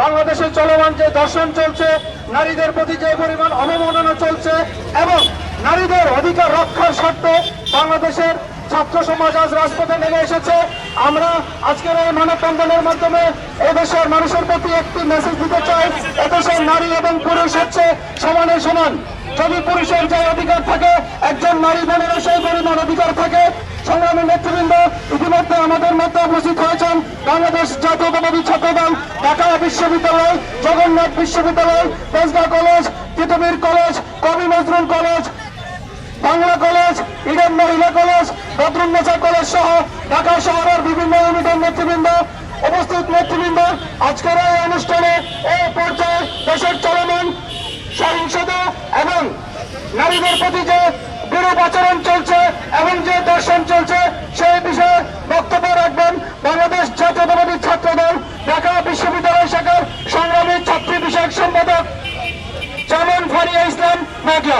বাংলাদেশের চলমান যে দর্শন চলছে, নারীদের প্রতি যে পরিমাণ অবমাননা চলছে এবং নারীদের অধিকার রক্ষার স্বার্থে বাংলাদেশের ছাত্র সমাজ আজ রাজপথে নেমে এসেছে। আমরা আজকের এই মানববন্ধনের মাধ্যমে এদেশের মানুষের প্রতি একটি মেসেজ দিতে চাই। এদেশের নারী এবং পুরুষ হচ্ছে সমানে সমান। যদি পুরুষের যে অধিকার থাকে, একজন নারী বোনেরও সেই পরিমাণ অধিকার থাকে। সংগ্রামী নেতৃবৃন্দ ইতিমধ্যে আমাদের মধ্যে উপস্থিত হয়েছেন বাংলাদেশ জাতীয়তাবাদী ছাত্রদল, ঢাকা বিশ্ববিদ্যালয়, জগন্নাথ বিশ্ববিদ্যালয়, Tejgaon college, Titumir college, Kabi Nazrul college, Bangla college, Eden Mohila college Badrunnesa college সহ ঢাকা শহরের বিভিন্ন ইউনিটের নেতৃবৃন্দ, উপস্থিত নেতৃবৃন্দ, আজকের এই অনুষ্ঠানে এই পর্যায়ে দেশের চলমান সহিংসতা এবং নারীদের প্রতি যে বিরূপ আচরণ চলছে Media.